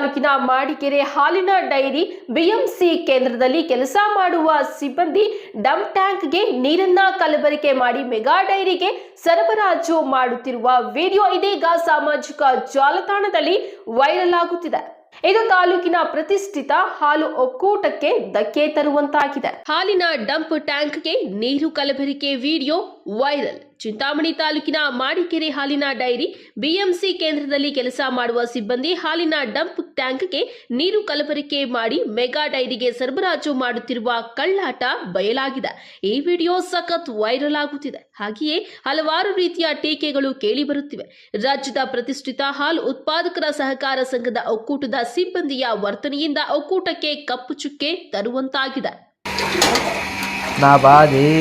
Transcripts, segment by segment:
ತಾಲೂಕಿನ ಮಾಡಿಕೆರೆ ಹಾಲಿನ dairy BMC ಕೇಂದ್ರದಲ್ಲಿ ಕೆಲಸ ಮಾಡುವ ಸಿಬ್ಬಂದಿ ಡಂಪ್ ಟ್ಯಾಂಕ್ಗೆ ನೀರನ್ನ ಕಲಬರಿಕೆ ಮಾಡಿ ಮೆಗಾ ಡೈರಿಗೆ ಸರಬರಾಜು ಮಾಡುತ್ತಿರುವ ವಿಡಿಯೋ ಇದೀಗ ಸಾಮಾಜಿಕ ಜಾಲತಾಣದಲ್ಲಿ ವೈರಲ್ ಆಗುತ್ತಿದೆ. ಇದು ತಾಲೂಕಿನ ಪ್ರತಿಷ್ಠಿತ ಹಾಲು ಒಕ್ಕೂಟಕ್ಕೆ ಧಕ್ಕೆ ತರುವಂತಾಗಿದೆ. ಹಾಲಿನ ಡಂಪ್ ಟ್ಯಾಂಕ್ಗೆ ನೀರು ಕಲಬೆರಿಕೆ ವಿಡಿಯೋ ವೈರಲ್. ಚಿಂತಾಮಣಿ ತಾಲೂಕಿನ ಮಾಡಿಕೆರೆ ಹಾಲಿನ ಡೈರಿ ಬಿಎಂಸಿ ಕೇಂದ್ರದಲ್ಲಿ ಕೆಲಸ ಮಾಡುವ ಸಿಬ್ಬಂದಿ ಹಾಲಿನ ಡಂಪ್ ಟ್ಯಾಂಕ್ಗೆ ನೀರು ಕಲಬೆರಕೆ ಮಾಡಿ ಮೆಗಾ ಡೈರಿಗೆ ಸರಬರಾಜು ಮಾಡುತ್ತಿರುವ ಕಳ್ಳಾಟ ಬಯಲಾಗಿದೆ. ಈ ವಿಡಿಯೋ ಸಖತ್ ವೈರಲ್ ಆಗುತ್ತಿದೆ. ಹಾಗೆಯೇ ಹಲವಾರು ರೀತಿಯ ಟೀಕೆಗಳು ಕೇಳಿಬರುತ್ತಿವೆ ರಾಜ್ಯದ ಪ್ರತಿಷ್ಠಿತ ಹಾಲು ಉತ್ಪಾದಕರ ಸಹಕಾರ ಸಂಘದ ಒಕ್ಕೂಟದ ಸಿಬ್ಬಂದಿಯ ವರ್ತನೆಯಿಂದ ಒಕ್ಕೂಟಕ್ಕೆ ಕಪ್ಪು ಚುಕ್ಕೆ ತರುವಂತಾಗಿದೆ. ಬಾದೇನಿದೆ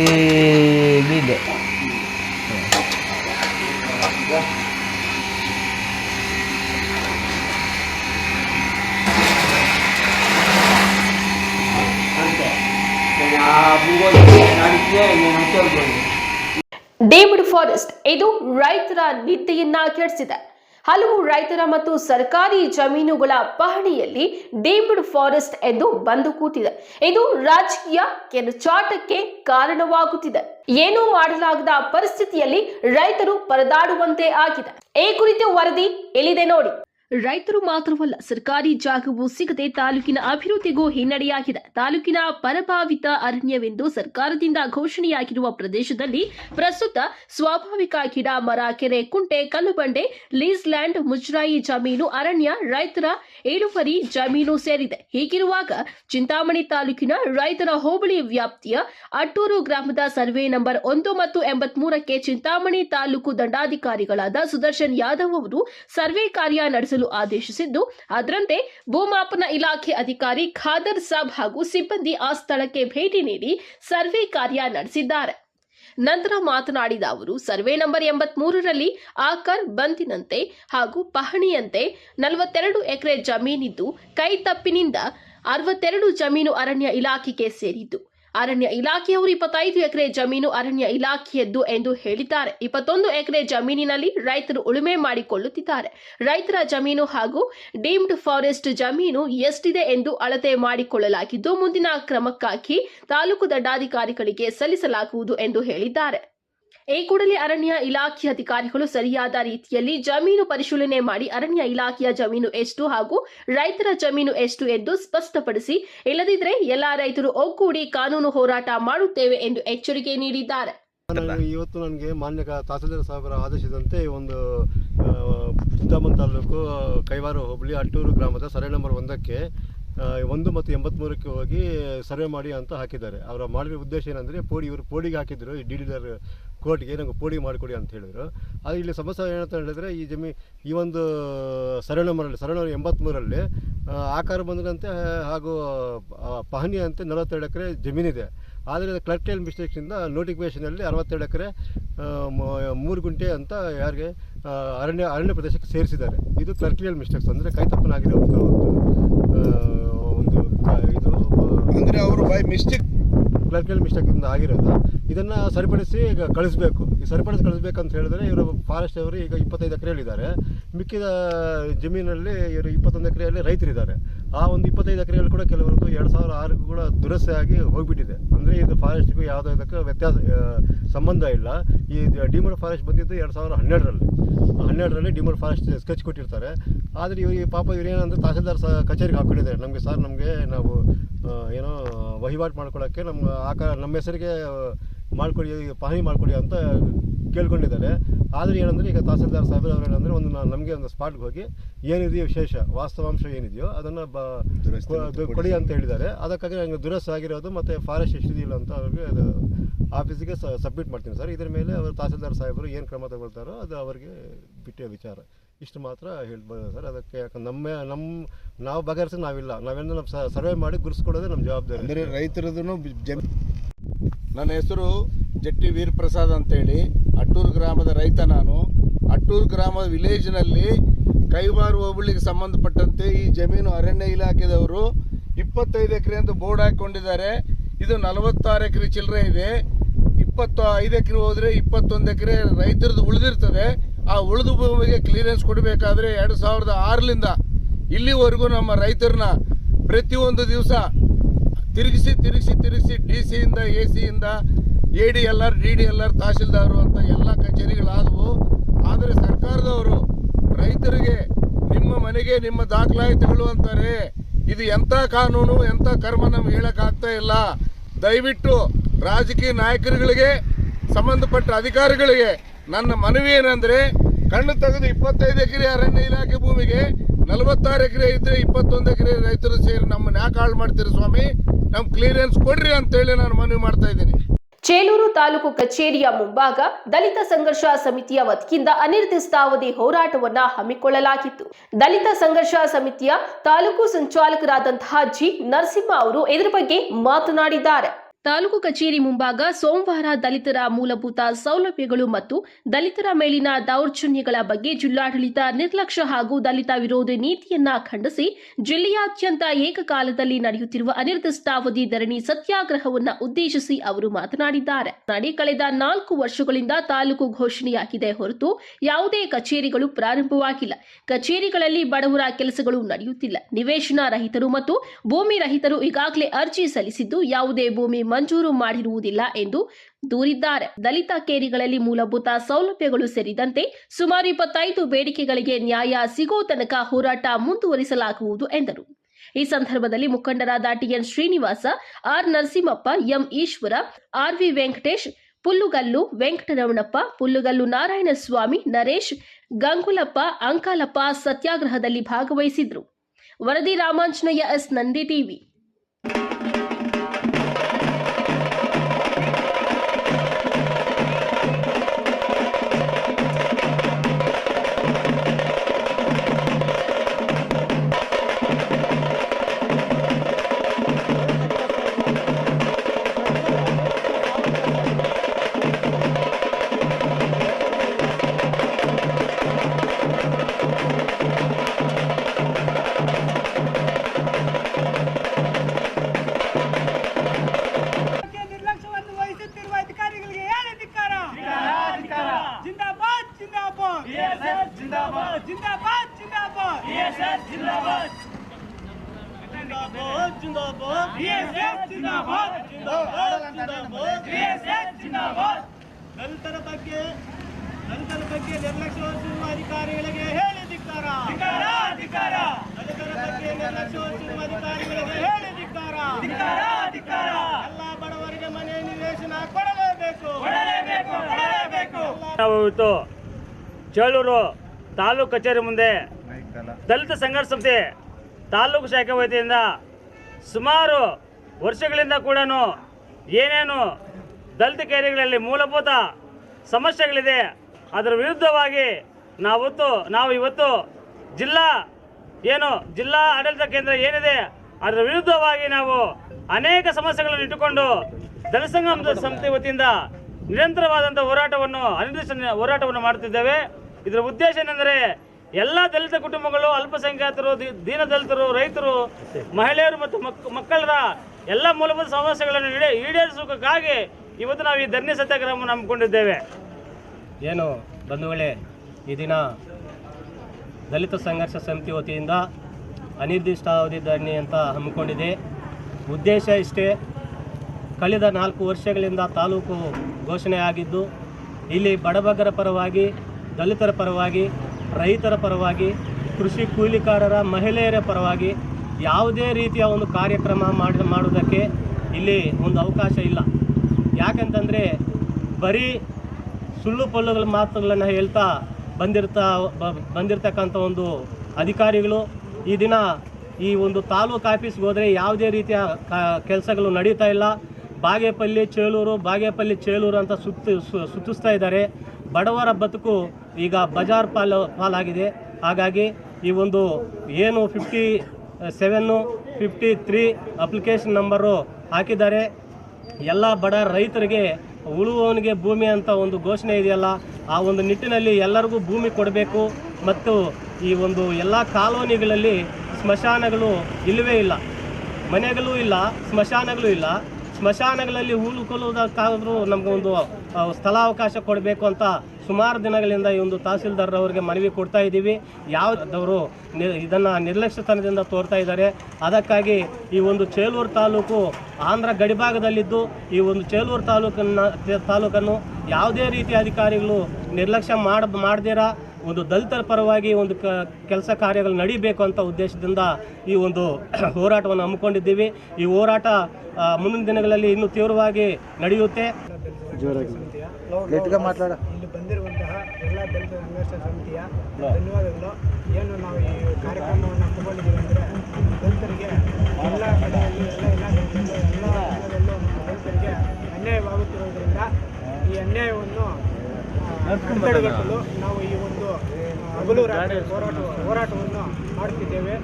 ಡೇವಿಡ್ ಫಾರೆಸ್ಟ್ ಇದು ರೈತರ ನಿದ್ದೆಯನ್ನ ಕೆಡಿಸಿದೆ. ಹಲವು ರೈತರ ಮತ್ತು ಸರ್ಕಾರಿ ಜಮೀನುಗಳ ಪಹಣಿಯಲ್ಲಿ ಡೀಮ್ಡ್ ಫಾರೆಸ್ಟ್ ಎಂದು ಬಂದು ಕೂತಿದೆ. ಇದು ರಾಜಕೀಯ ಕೆರಚಾಟಕ್ಕೆ ಕಾರಣವಾಗುತ್ತಿದೆ. ಏನೂ ಮಾಡಲಾಗದ ಪರಿಸ್ಥಿತಿಯಲ್ಲಿ ರೈತರು ಪರದಾಡುವಂತೆ ಆಗಿದೆ. ಈ ಕುರಿತು ವರದಿ ಎಲ್ಲಿದೆ ನೋಡಿ. ರೈತರು ಮಾತ್ರವಲ್ಲ, ಸರ್ಕಾರಿ ಜಾಗವು ಸಿಗದೆ ತಾಲೂಕಿನ ಅಭಿವೃದ್ಧಿಗೂ ಹಿನ್ನಡೆಯಾಗಿದೆ. ತಾಲೂಕಿನ ಪರಭಾವಿತ ಅರಣ್ಯವೆಂದು ಸರ್ಕಾರದಿಂದ ಘೋಷಣೆಯಾಗಿರುವ ಪ್ರದೇಶದಲ್ಲಿ ಪ್ರಸ್ತುತ ಸ್ವಾಭಾವಿಕ ಗಿಡ, ಮರ, ಕೆರೆ, ಕುಂಟೆ ಕಲ್ಲುಬಂಡೆ ಲೀಸ್ ಲ್ಯಾಂಡ್, ಮುಜರಾಯಿ ಜಮೀನು, ಅರಣ್ಯ, ರೈತರ ಏಳುವರಿ ಜಮೀನು ಸೇರಿದೆ. ಹೀಗಿರುವಾಗ ಚಿಂತಾಮಣಿ ತಾಲೂಕಿನ ರೈತರ ಹೋಬಳಿ ವ್ಯಾಪ್ತಿಯ ಅಟ್ಟೂರು ಗ್ರಾಮದ ಸರ್ವೆ ನಂಬರ್ ಒಂದು ಮತ್ತು ಎಂಬತ್ಮೂರಕ್ಕೆ ಚಿಂತಾಮಣಿ ತಾಲೂಕು ದಂಡಾಧಿಕಾರಿಗಳಾದ ಸುದರ್ಶನ್ ಯಾದವ್ ಅವರು ಸರ್ವೆ ಕಾರ್ಯ ನಡೆಸಲು ಆದೇಶಿಸಿದ್ದು. ಅದರಂತೆ ಭೂಮಾಪನ ಇಲಾಖೆ ಅಧಿಕಾರಿ ಖಾದರ್ ಸಾಬ್ ಹಾಗೂ ಸಿಬ್ಬಂದಿ ಆ ಸ್ಥಳಕ್ಕೆ ಭೇಟಿ ನೀಡಿ ಸರ್ವೆ ಕಾರ್ಯ ನಡೆಸಿದ್ದಾರೆ. ನಂತರ ಮಾತನಾಡಿದ ಅವರು, ಸರ್ವೆ ನಂಬರ್ ಎಂಬತ್ಮೂರರಲ್ಲಿ ಆಕರ್ ಬಂತಿನಂತೆ ಹಾಗೂ ಪಹಣಿಯಂತೆ ನಲವತ್ತೆರಡು ಎಕರೆ ಜಮೀನಿದ್ದು ಕೈ ತಪ್ಪಿನಿಂದ ಅರವತ್ತೆರಡು ಜಮೀನು ಅರಣ್ಯ ಇಲಾಖೆಗೆ ಸೇರಿದ್ದು. ಅರಣ್ಯ ಇಲಾಖೆಯವರು ಇಪ್ಪತ್ತೈದು ಎಕರೆ ಜಮೀನು ಅರಣ್ಯ ಇಲಾಖೆಯದ್ದು ಎಂದು ಹೇಳಿದ್ದಾರೆ. ಇಪ್ಪತ್ತೊಂದು ಎಕರೆ ಜಮೀನಿನಲ್ಲಿ ರೈತರು ಉಳುಮೆ ಮಾಡಿಕೊಳ್ಳುತ್ತಿದ್ದಾರೆ. ರೈತರ ಜಮೀನು ಹಾಗೂ ಡೀಮ್ಡ್ ಫಾರೆಸ್ಟ್ ಜಮೀನು ಎಷ್ಟಿದೆ ಎಂದು ಅಳತೆ ಮಾಡಿಕೊಳ್ಳಲಾಗಿದ್ದು, ಮುಂದಿನ ಕ್ರಮಕ್ಕಾಗಿ ತಾಲೂಕು ದಂಡಾಧಿಕಾರಿಗಳಿಗೆ ಸಲ್ಲಿಸಲಾಗುವುದು ಎಂದು ಹೇಳಿದ್ದಾರೆ. ಈ ಕೂಡಲೇ ಅರಣ್ಯ ಇಲಾಖೆ ಅಧಿಕಾರಿಗಳು ಸರಿಯಾದ ರೀತಿಯಲ್ಲಿ ಜಮೀನು ಪರಿಶೀಲನೆ ಮಾಡಿ ಅರಣ್ಯ ಇಲಾಖೆಯ ಜಮೀನು ಎಷ್ಟು ಹಾಗೂ ರೈತರ ಜಮೀನು ಎಷ್ಟು ಎಂದು ಸ್ಪಷ್ಟಪಡಿಸಿ ಇಲ್ಲದಿದ್ದರೆ ಎಲ್ಲಾ ರೈತರು ಒಗ್ಗೂಡಿ ಕಾನೂನು ಹೋರಾಟ ಮಾಡುತ್ತೇವೆ ಎಂದು ಎಚ್ಚರಿಕೆ ನೀಡಿದ್ದಾರೆ. ಇವತ್ತು ನನಗೆ ಮಾನ್ಯ ತಹಸೀಲ್ದಾರ್ ಸಾಹೇಬರ ಆದೇಶದಂತೆ ಒಂದು ಆ, ಚಿಂತಾಮಣಿ ತಾಲೂಕು ಕೈವಾರ ಹೋಬಳಿ ಅಟ್ಟೂರು ಗ್ರಾಮದ ಸರ್ವೆ ನಂಬರ್ ಒಂದಕ್ಕೆ ಒಂದು ಮತ್ತು ಎಂಬತ್ತ್ಮೂರಕ್ಕೆ ಹೋಗಿ ಸರ್ವೆ ಮಾಡಿ ಅಂತ ಹಾಕಿದ್ದಾರೆ. ಅವರ ಮಾಡಿರೋ ಉದ್ದೇಶ ಏನಂದರೆ ಪೋಡಿ ಇವರು ಪೋಡಿಗೆ ಹಾಕಿದ್ರು ಡಿ ಡಿಲರ್ ಕೋರ್ಟ್ಗೆ ನಂಗೆ ಪೋಡಿ ಮಾಡಿಕೊಡಿ ಅಂತ ಹೇಳಿದರು. ಆದರೆ ಇಲ್ಲಿ ಸಮಸ್ಯೆ ಏನಂತ ಹೇಳಿದ್ರೆ ಈ ಜಮೀ ಈ ಒಂದು ಸರ್ವೆ ನಂಬರಲ್ಲಿ ನಂಬರ್ ಎಂಬತ್ತ್ಮೂರಲ್ಲಿ ಆಕಾರ ಬಂದಂತೆ ಹಾಗೂ ಪಹಣಿ ಅಂತೆ ನಲವತ್ತೆರಡು ಎಕರೆ ಜಮೀನಿದೆ. ಆದರೆ ಕ್ಲರ್ಕಲ್ ಮಿಸ್ಟೇಕ್ಸಿಂದ ನೋಟಿಫಿಕೇಷನಲ್ಲಿ ಅರವತ್ತೆರಡು ಎಕರೆ ಮೂರು ಗುಂಟೆ ಅಂತ ಯಾರಿಗೆ ಅರಣ್ಯ ಅರಣ್ಯ ಪ್ರದೇಶಕ್ಕೆ ಸೇರಿಸಿದ್ದಾರೆ. ಇದು ಕ್ಲರ್ಕಿಯಲ್ ಮಿಸ್ಟೇಕ್ಸ್ ಅಂದರೆ ಕೈತಪ್ಪನಾಗಿರುವಂಥ ಒಂದು ಒಂದು ಇದು ಅಂದರೆ ಅವರು ಬೈ ಮಿಸ್ಟೇಕ್ ಕ್ಲರ್ಕಿಯಲ್ ಮಿಸ್ಟೇಕಿಂದ ಆಗಿರೋದು. ಇದನ್ನು ಸರಿಪಡಿಸಿ ಈಗ ಕಳಿಸ್ಬೇಕು. ಈ ಸರಿಪಡಿಸಿ ಕಳಿಸ್ಬೇಕಂತ ಹೇಳಿದ್ರೆ ಇವರು ಫಾರೆಸ್ಟ್ ಅವರು ಈಗ ಇಪ್ಪತ್ತೈದು ಎಕರೆಯಲ್ಲಿದ್ದಾರೆ. ಮಿಕ್ಕಿದ ಜಮೀನಲ್ಲಿ ಇವರು ಇಪ್ಪತ್ತೊಂದು ಎಕರೆಯಲ್ಲಿ ರೈತರಿದ್ದಾರೆ. ಆ ಒಂದು ಇಪ್ಪತ್ತೈದು ಎಕರೆಯಲ್ಲಿ ಕೂಡ ಕೆಲವರದ್ದು ಎರಡು ಸಾವಿರ ಆರು ಕೂಡ ದುರಸ್ತಿಯಾಗಿ ಹೋಗಿಬಿಟ್ಟಿದೆ. ಅಂದರೆ ಇದು ಫಾರೆಸ್ಟ್ಗೂ ಯಾವುದೋ ಇದಕ್ಕೆ ವ್ಯತ್ಯಾಸ ಸಂಬಂಧ ಇಲ್ಲ. ಈ ಡಿಮೋಡ್ ಫಾರೆಸ್ಟ್ ಬಂದಿದ್ದು ಎರಡು ಸಾವಿರ ಹನ್ನೆರಡರಲ್ಲಿ. ಹನ್ನೆರಡರಲ್ಲಿ ಡಿಮೋಡ್ ಫಾರೆಸ್ಟ್ ಸ್ಕೆಚ್ ಕೊಟ್ಟಿರ್ತಾರೆ. ಆದರೆ ಇವರು ಈ ಪಾಪ ಇವ್ರು ಏನಂದ್ರೆ ತಹಸೀಲ್ದಾರ್ ಸ ಕಚೇರಿಗೆ ಹಾಕೊಂಡಿದ್ದಾರೆ. ನಮಗೆ ಸರ್ ನಮಗೆ ನಾವು ಏನೋ ವಹಿವಾಟು ಮಾಡ್ಕೊಳ್ಳೋಕ್ಕೆ ನಮ್ಮ ಆಕಾರ ನಮ್ಮ ಹೆಸರಿಗೆ ಮಾಡಿಕೊಡಿ ಪಹಣಿ ಮಾಡಿಕೊಡಿ ಅಂತ ಕೇಳ್ಕೊಂಡಿದ್ದಾರೆ. ಆದರೆ ಏನಂದರೆ ಈಗ ತಹಸೀಲ್ದಾರ್ ಸಾಹೇಬ್ರು ಅವರು ಏನಂದರೆ ಒಂದು ನಾನು ನಮಗೆ ಒಂದು ಸ್ಪಾಟ್ಗೆ ಹೋಗಿ ಏನಿದೆಯೋ ವಿಶೇಷ ವಾಸ್ತವಾಂಶ ಏನಿದೆಯೋ ಅದನ್ನು ಬ ಕೊಡಿ ಅಂತ ಹೇಳಿದ್ದಾರೆ. ಅದಕ್ಕಾಗಿ ನನಗೆ ದುರಸ್ತಿ ಆಗಿರೋದು ಮತ್ತು ಫಾರೆಸ್ಟ್ ಎಷ್ಟಿದೆಯಿಲ್ಲ ಅಂತ ಅವ್ರಿಗೆ ಅದು ಆಫೀಸಿಗೆ ಸಬ್ಮಿಟ್ ಮಾಡ್ತೀನಿ ಸರ್. ಇದರ ಮೇಲೆ ಅವರು ತಹಸೀಲ್ದಾರ್ ಸಾಹೇಬರು ಏನು ಕ್ರಮ ತಗೊಳ್ತಾರೋ ಅದು ಅವರಿಗೆ ಬಿಟ್ಟ ವಿಚಾರ. ಇಷ್ಟು ಮಾತ್ರ ಹೇಳ್ಬೋದು ಸರ್. ಅದಕ್ಕೆ ಯಾಕಂದ್ರೆ ನಮ್ಮ ನಮ್ಮ ನಾವು ಬಗೆಹರಿಸಿ ನಾವಿಲ್ಲ. ನಾವೆಲ್ಲ ನಮ್ಮ ಸರ್ವೆ ಮಾಡಿ ಗುರುಸ್ಕೊಡೋದೇ ನಮ್ಮ ಜವಾಬ್ದಾರಿ. ಅಂದರೆ ರೈತರದನ್ನು ಜಮೀ ನನ್ನ ಹೆಸರು ಜಟ್ಟಿ ವೀರಪ್ರಸಾದ್ ಅಂತೇಳಿ. ಅಟ್ಟೂರು ಗ್ರಾಮದ ರೈತ ನಾನು. ಅಟ್ಟೂರು ಗ್ರಾಮದ ವಿಲೇಜ್ನಲ್ಲಿ ಕೈವಾರು ಹೋಬಳಿಗೆ ಸಂಬಂಧಪಟ್ಟಂತೆ ಈ ಜಮೀನು ಅರಣ್ಯ ಇಲಾಖೆದವರು ಇಪ್ಪತ್ತೈದು ಎಕರೆ ಅಂತ ಬೋರ್ಡ್ ಹಾಕೊಂಡಿದ್ದಾರೆ ಇದು ನಲವತ್ತಾರು ಎಕರೆ ಚಿಲ್ಲರೆ ಇದೆ. ಇಪ್ಪತ್ತು, ಐದು ಎಕರೆ ಹೋದರೆ ಇಪ್ಪತ್ತೊಂದು ಎಕರೆ ರೈತರದ್ದು ಉಳಿದಿರ್ತದೆ. ಆ ಉಳಿದು ಭೂಮಿಗೆ ಕ್ಲಿಯರೆನ್ಸ್ ಕೊಡಬೇಕಾದ್ರೆ ಎರಡು ಸಾವಿರದ ಆರರಿಂದ ಇಲ್ಲಿವರೆಗೂ ನಮ್ಮ ರೈತರನ್ನ ಪ್ರತಿಯೊಂದು ದಿವಸ ತಿರುಗಿಸಿ ತಿರುಗಿಸಿ ತಿರುಗಿಸಿ ಡಿ ಸಿಯಿಂದ, A ಸಿಯಿಂದ, A D L R D D L R tahsildar ಅಂತ ಎಲ್ಲ ಕಚೇರಿಗಳಾದವು. ಆದರೆ ಸರ್ಕಾರದವರು ರೈತರಿಗೆ ನಿಮ್ಮ ಮನೆಗೆ ನಿಮ್ಮ ದಾಖಲಾತಿಗಳು ಅಂತಾರೆ. ಇದು ಎಂಥ ಕಾನೂನು ಎಂಥ ಕರ್ಮ ನಮ್ಗೆ ಹೇಳೋಕ್ಕಾಗ್ತಾ ಇಲ್ಲ. ದಯವಿಟ್ಟು ರಾಜಕೀಯ ನಾಯಕರುಗಳಿಗೆ, ಸಂಬಂಧಪಟ್ಟ ಅಧಿಕಾರಿಗಳಿಗೆ ನನ್ನ ಮನವಿ ಏನಂದರೆ, ಕಣ್ಣು ತೆಗೆದು ಇಪ್ಪತ್ತೈದು ಎಕರೆ ಅರಣ್ಯ ಇಲಾಖೆ ಭೂಮಿಗೆ, ನಲವತ್ತಾರು ಎಕರೆ ಇದ್ರೆ ಇಪ್ಪತ್ತೊಂದು ಎಕರೆ ರೈತರು ಸೇರಿ ನಮ್ಮನ್ನ ಯಾಕೆ ಹಾಳು ಮಾಡ್ತೀರಿ ಸ್ವಾಮಿ? ನಮ್ ಕ್ಲಿಯರೆನ್ಸ್ ಕೊಡ್ರಿ ಅಂತೇಳಿ ನಾನು ಮನವಿ ಮಾಡ್ತಾ ಇದ್ದೀನಿ. ಚೇಲೂರು ತಾಲೂಕು ಕಚೇರಿಯ ಮುಂಭಾಗ ದಲಿತ ಸಂಘರ್ಷ ಸಮಿತಿಯ ವತಿಯಿಂದ ಅನಿರ್ದಿಷ್ಟಾವಧಿ ಹೋರಾಟವನ್ನ ಹಮ್ಮಿಕೊಳ್ಳಲಾಗಿತ್ತು. ದಲಿತ ಸಂಘರ್ಷ ಸಮಿತಿಯ ತಾಲೂಕು ಸಂಚಾಲಕರಾದಂತಹ ಜಿ ನರಸಿಂಹ ಅವರು ಇದರ ಬಗ್ಗೆ ಮಾತನಾಡಿದ್ದಾರೆ. ತಾಲೂಕು ಕಚೇರಿ ಮುಂಭಾಗ ಸೋಮವಾರ ದಲಿತರ ಮೂಲಭೂತ ಸೌಲಭ್ಯಗಳು ಮತ್ತು ದಲಿತರ ಮೇಲಿನ ದೌರ್ಜನ್ಯಗಳ ಬಗ್ಗೆ ಜಿಲ್ಲಾಡಳಿತ ನಿರ್ಲಕ್ಷ್ಯ ಹಾಗೂ ದಲಿತ ವಿರೋಧಿ ನೀತಿಯನ್ನ ಖಂಡಿಸಿ ಜಿಲ್ಲೆಯಾದ್ಯಂತ ಏಕಕಾಲದಲ್ಲಿ ನಡೆಯುತ್ತಿರುವ ಅನಿರ್ದಿಷ್ಟಾವಧಿ ಧರಣಿ ಸತ್ಯಾಗ್ರಹವನ್ನು ಉದ್ದೇಶಿಸಿ ಅವರು ಮಾತನಾಡಿದ್ದಾರೆ. ನಡಿ ಕಳೆದ ನಾಲ್ಕು ವರ್ಷಗಳಿಂದ ತಾಲೂಕು ಘೋಷಣೆಯಾಗಿದೆ ಹೊರತು ಯಾವುದೇ ಕಚೇರಿಗಳು ಪ್ರಾರಂಭವಾಗಿಲ್ಲ. ಕಚೇರಿಗಳಲ್ಲಿ ಬಡವರ ಕೆಲಸಗಳು ನಡೆಯುತ್ತಿಲ್ಲ. ನಿವೇಶನ ರಹಿತರು ಮತ್ತು ಭೂಮಿ ರಹಿತರು ಈಗಾಗಲೇ ಅರ್ಜಿ ಸಲ್ಲಿಸಿದ್ದು ಯಾವುದೇ ಭೂಮಿ ಮಂಜೂರು ಮಾಡಿರುವುದಿಲ್ಲ ಎಂದು ದೂರಿದ್ದಾರೆ. ದಲಿತ ಕೇರಿಗಳಲ್ಲಿ ಮೂಲಭೂತ ಸೌಲಭ್ಯಗಳು ಸೇರಿದಂತೆ ಸುಮಾರು ಇಪ್ಪತ್ತೈದು ಬೇಡಿಕೆಗಳಿಗೆ ನ್ಯಾಯ ಸಿಗೋ ತನಕ ಹೋರಾಟ ಮುಂದುವರಿಸಲಾಗುವುದು ಎಂದರು. ಈ ಸಂದರ್ಭದಲ್ಲಿ ಮುಖಂಡರಾದ T N Srinivasa, R. Narasimhappa, M. Eshwara, R. V. Venkatesh, Pullugallu Venkataramanappa, Pullugallu Narayanaswamy, Naresh, Gangulappa, Ankalappa ಸತ್ಯಾಗ್ರಹದಲ್ಲಿ ಭಾಗವಹಿಸಿದ್ರು ವರದಿ ರಾಮಾಂಜನೇಯ ಎಸ್. ನಂದಿ ಟಿವಿ ಜಿಂದಾಬಾದ್ ಜಿಂದಾಬಾದ್ ಜಿಂದಾಬಾದ್ ಜಿಂದಾಬಾದ್ ಜಿಂದಾಬಾದ್ ಜಿಂದಾಬಾದ್ ದಲಿತರ ಬಗ್ಗೆ ದಲಿತರ ಬಗ್ಗೆ ನಿರ್ಲಕ್ಷ್ಯ ವಹಿಸಿರುವ ಅಧಿಕಾರಿಗಳಿಗೆ ಹೇಳಿ ಧಿಕ್ಕಾರ. ದಲಿತರ ಬಗ್ಗೆ ನಿರ್ಲಕ್ಷ್ಯ ವಹಿಸಿರುವ ಅಧಿಕಾರಿಗಳಿಗೆ ಹೇಳಿ ಧಿಕ್ಕಾರ. ಎಲ್ಲ ಬಡವರಿಗೆ ಮನೆ ನಿವೇಶನ ಕೊಡಲೇಬೇಕು. ಕೊಡಲೇಬೇಕು ಕೊಡಲೇಬೇಕು. ನಾವು ಇವತ್ತು ಚೇಳೂರು ತಾಲೂಕು ಕಚೇರಿ ಮುಂದೆ ದಲಿತ ಸಂಘರ್ಷ ಸಂಸ್ಥೆ ತಾಲೂಕು ಶಾಖೆ ವತಿಯಿಂದ ಸುಮಾರು ವರ್ಷಗಳಿಂದ ಕೂಡ ಏನೇನು ದಲಿತ ಕೇರಿಗಳಲ್ಲಿ ಮೂಲಭೂತ ಸಮಸ್ಯೆಗಳಿದೆ, ಅದರ ವಿರುದ್ಧವಾಗಿ ನಾವತ್ತು, ನಾವು ಇವತ್ತು ಜಿಲ್ಲಾ ಏನು, ಜಿಲ್ಲಾ ಆಡಳಿತ ಕೇಂದ್ರ ಏನಿದೆ, ಅದರ ವಿರುದ್ಧವಾಗಿ ನಾವು ಅನೇಕ ಸಮಸ್ಯೆಗಳನ್ನು ಇಟ್ಟುಕೊಂಡು ದಲಿತ ಸಂಘ ಸಮಿತಿ ವತಿಯಿಂದ ನಿರಂತರವಾದಂಥ ಹೋರಾಟವನ್ನು, ಅನಿರ್ದಿಷ್ಟ ಹೋರಾಟವನ್ನು ಮಾಡುತ್ತಿದ್ದೇವೆ. ಇದರ ಉದ್ದೇಶ ಏನೆಂದರೆ ಎಲ್ಲ ದಲಿತ ಕುಟುಂಬಗಳು, ಅಲ್ಪಸಂಖ್ಯಾತರು ದೀನ ದಲಿತರು ರೈತರು, ಮಹಿಳೆಯರು ಮತ್ತು ಮಕ್ ಮಕ್ಕಳರ ಎಲ್ಲ ಮೂಲಭೂತ ಸಮಸ್ಯೆಗಳನ್ನು ಈಡೇ ಈಡೇರಿಸುವುದಕ್ಕಾಗಿ ಇವತ್ತು ನಾವು ಈ ಧರಣಿ ಸತ್ಯಾಗ್ರಹವನ್ನು ಹಮ್ಮಿಕೊಂಡಿದ್ದೇವೆ. ಏನು ಬಂಧುಗಳೇ, ಈ ದಿನ ದಲಿತ ಸಂಘರ್ಷ ಸಮಿತಿ ವತಿಯಿಂದ ಅನಿರ್ದಿಷ್ಟಾವಧಿ ಧರಣಿ ಅಂತ ಹಮ್ಮಿಕೊಂಡಿದೆ. ಉದ್ದೇಶ ಇಷ್ಟೇ, ಕಳೆದ ನಾಲ್ಕು ವರ್ಷಗಳಿಂದ ತಾಲೂಕು ಘೋಷಣೆಯಾಗಿದ್ದು, ಇಲ್ಲಿ ಬಡಬಗ್ಗರ ಪರವಾಗಿ, ದಲಿತರ ಪರವಾಗಿ ರೈತರ ಪರವಾಗಿ, ಕೃಷಿ ಕೂಲಿಕಾರರ, ಮಹಿಳೆಯರ ಪರವಾಗಿ ಯಾವುದೇ ರೀತಿಯ ಒಂದು ಕಾರ್ಯಕ್ರಮ ಮಾಡಿ ಮಾಡೋದಕ್ಕೆ ಇಲ್ಲಿ ಒಂದು ಅವಕಾಶ ಇಲ್ಲ. ಯಾಕಂತಂದರೆ ಬರೀ ಸುಳ್ಳು ಪೊಳ್ಳುಗಳ ಮಾತುಗಳನ್ನು ಹೇಳ್ತಾ ಬಂದಿರ್ತಾ ಬಂದಿರತಕ್ಕಂಥ ಒಂದು ಅಧಿಕಾರಿಗಳು ಈ ದಿನ ಈ ಒಂದು ತಾಲೂಕು ಆಫೀಸ್ಗೆ ಹೋದರೆ ಯಾವುದೇ ರೀತಿಯ ಕೆಲಸಗಳು ನಡೀತಾ ಇಲ್ಲ. ಬಾಗೇಪಲ್ಲಿ, ಚೇಳೂರು ಬಾಗೇಪಲ್ಲಿ, ಚೇಳೂರು ಅಂತ ಸುತ್ತು ಸುತ್ತಿಸ್ತಾ ಇದ್ದಾರೆ. ಬಡವರ ಬದುಕು ಈಗ ಬಜಾರ್ ಪಾಲು ಪಾಲಾಗಿದೆ. ಹಾಗಾಗಿ ಈ ಒಂದು ಏನು fifty seven fifty three application number ಹಾಕಿದ್ದಾರೆ. ಎಲ್ಲ ಬಡ ರೈತರಿಗೆ ಉಳುವವನಿಗೆ ಭೂಮಿ ಅಂತ ಒಂದು ಘೋಷಣೆ ಇದೆಯಲ್ಲ, ಆ ಒಂದು ನಿಟ್ಟಿನಲ್ಲಿ ಎಲ್ಲರಿಗೂ ಭೂಮಿ ಕೊಡಬೇಕು. ಮತ್ತು ಈ ಒಂದು ಎಲ್ಲ ಕಾಲೋನಿಗಳಲ್ಲಿ ಸ್ಮಶಾನಗಳು ಇಲ್ಲವೇ ಇಲ್ಲ. ಮನೆಗಳೂ ಇಲ್ಲ, ಸ್ಮಶಾನಗಳು ಇಲ್ಲ. ಸ್ಮಶಾನಗಳಲ್ಲಿ ಉಳ್ಕೊಳ್ಳೋದಕ್ಕಾದ್ರೂ ನಮಗೊಂದು ಸ್ಥಳಾವಕಾಶ ಕೊಡಬೇಕು ಅಂತ ಸುಮಾರು ದಿನಗಳಿಂದ ಈ ಒಂದು ತಹಸೀಲ್ದಾರ್ ಅವರಿಗೆ ಮನವಿ ಕೊಡ್ತಾ ಇದ್ದೀವಿ. ಯಾವುದವರು ಇದನ್ನು ನಿರ್ಲಕ್ಷ್ಯತನದಿಂದ ತೋರ್ತಾ ಇದ್ದಾರೆ. ಅದಕ್ಕಾಗಿ ಈ ಒಂದು ಚೇಲೂರು ತಾಲೂಕು ಆಂಧ್ರ ಗಡಿಭಾಗದಲ್ಲಿದ್ದು ಈ ಒಂದು ಚೇಲೂರು ತಾಲೂಕನ್ನ, ತಾಲೂಕನ್ನು ಯಾವುದೇ ರೀತಿ ಅಧಿಕಾರಿಗಳು ನಿರ್ಲಕ್ಷ್ಯ ಮಾಡ, ಮಾಡ್ದಿರ, ಒಂದು ದಲಿತರ ಪರವಾಗಿ ಒಂದು ಕೆಲಸ ಕಾರ್ಯಗಳು ನಡೀಬೇಕು ಅಂತ ಉದ್ದೇಶದಿಂದ ಈ ಒಂದು ಹೋರಾಟವನ್ನು ಹಮ್ಮಿಕೊಂಡಿದ್ದೀವಿ. ಈ ಹೋರಾಟ ಮುಂದಿನ ದಿನಗಳಲ್ಲಿ ಇನ್ನೂ ತೀವ್ರವಾಗಿ ನಡೆಯುತ್ತೆ. ಗಟ್ಟಿಗೆ ಮಾತಾಡ. ಇಲ್ಲಿ ಬಂದಿರುವಂತಹ ಎಲ್ಲ ದಲಿತ ಸಂಘರ್ಷ ಸಮಿತಿಯ ಧನ್ಯವಾದಗಳು. ಏನು ನಾವು ಈ ಕಾರ್ಯಕ್ರಮವನ್ನು ಹಮ್ಮಿಕೊಂಡಿದ್ದೀವಿ ಅಂದರೆ ದಲಿತರಿಗೆ ಎಲ್ಲ ಕಡೆಯಲ್ಲಿ ಎಲ್ಲ ಇಲಾಖೆಗಳಲ್ಲೂ ದಲಿತರಿಗೆ ಅನ್ಯಾಯವಾಗುತ್ತಿರುವುದರಿಂದ ಈ ಅನ್ಯಾಯವನ್ನು ತಡೆಗಟ್ಟಲು ನಾವು ಈ ಒಂದು ಹಗಲು ರಾತ್ರಿ ಹೋರಾಟ ಹೋರಾಟವನ್ನು ಮಾಡುತ್ತಿದ್ದೇವೆ.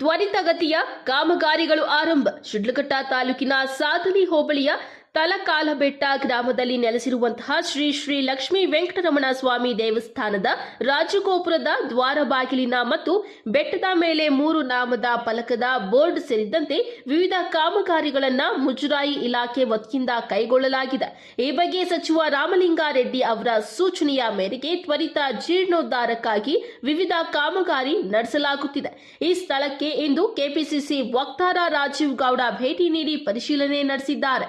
ತ್ವರಿತಗತಿಯ ಕಾಮಗಾರಿಗಳು ಆರಂಭ. ಶಿಡ್ಲಘಟ್ಟ ತಾಲೂಕಿನ ಸಾಧಲಿ ಹೋಬಳಿಯ ತಲಕಾಲಬೆಟ್ಟ ಗ್ರಾಮದಲ್ಲಿ ನೆಲೆಸಿರುವಂತಹ ಶ್ರೀ ಶ್ರೀ ಲಕ್ಷ್ಮೀ ವೆಂಕಟರಮಣ ಸ್ವಾಮಿ ದೇವಸ್ಥಾನದ ರಾಜಗೋಪುರದ ದ್ವಾರ ಬಾಗಿಲಿನ ಮತ್ತು ಬೆಟ್ಟದ ಮೇಲೆ ಮೂರು ನಾಮದ ಫಲಕದ ಬೋರ್ಡ್ ಸೇರಿದಂತೆ ವಿವಿಧ ಕಾಮಗಾರಿಗಳನ್ನು ಮುಜರಾಯಿ ಇಲಾಖೆ ವತಿಯಿಂದ ಕೈಗೊಳ್ಳಲಾಗಿದೆ. ಈ ಬಗ್ಗೆ ಸಚಿವ ರಾಮಲಿಂಗಾರೆಡ್ಡಿ ಅವರ ಸೂಚನೆಯ ಮೇರೆಗೆ ತ್ವರಿತ ಜೀರ್ಣೋದ್ಧಾರಕ್ಕಾಗಿ ವಿವಿಧ ಕಾಮಗಾರಿ ನಡೆಸಲಾಗುತ್ತಿದೆ. ಈ ಸ್ಥಳಕ್ಕೆ ಇಂದು ಕೆಪಿಸಿಸಿ ವಕ್ತಾರ ರಾಜೀವ್ ಗೌಡ ಭೇಟಿ ನೀಡಿ ಪರಿಶೀಲನೆ ನಡೆಸಿದ್ದಾರೆ.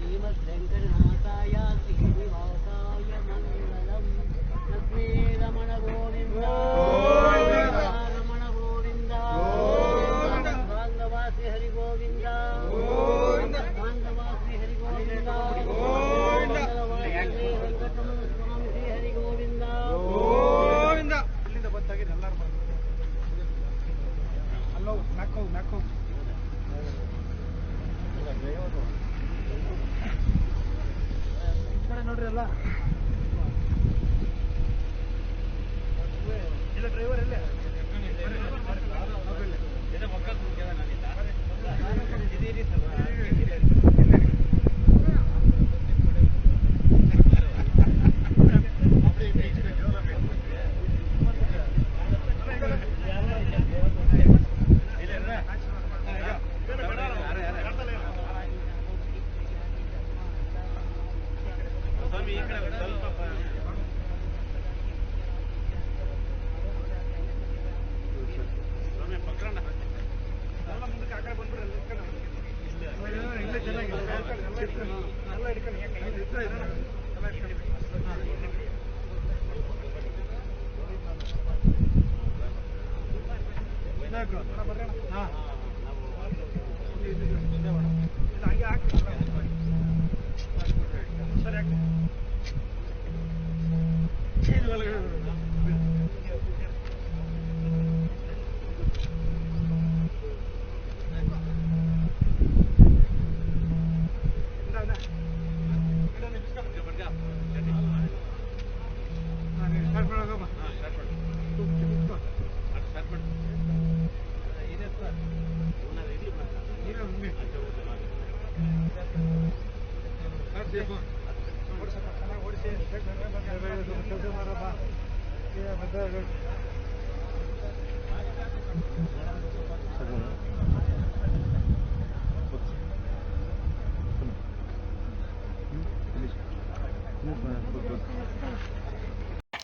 श्रीमद्वेङ्करभाषाया श्रीनिवासाय मङ्गलम्मण रोहि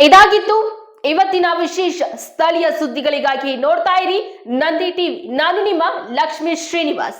ಇದಾಗಿತ್ತು ಇವತ್ತಿನ ವಿಶೇಷ ಸ್ಥಳೀಯ ಸುದ್ದಿಗಳಿಗಾಗಿ ನೋಡ್ತಾ ಇರಿ. ನಂದಿ ಟಿವಿ ನಾನು ನಿಮ್ಮ ಲಕ್ಷ್ಮೀ ಶ್ರೀನಿವಾಸ್.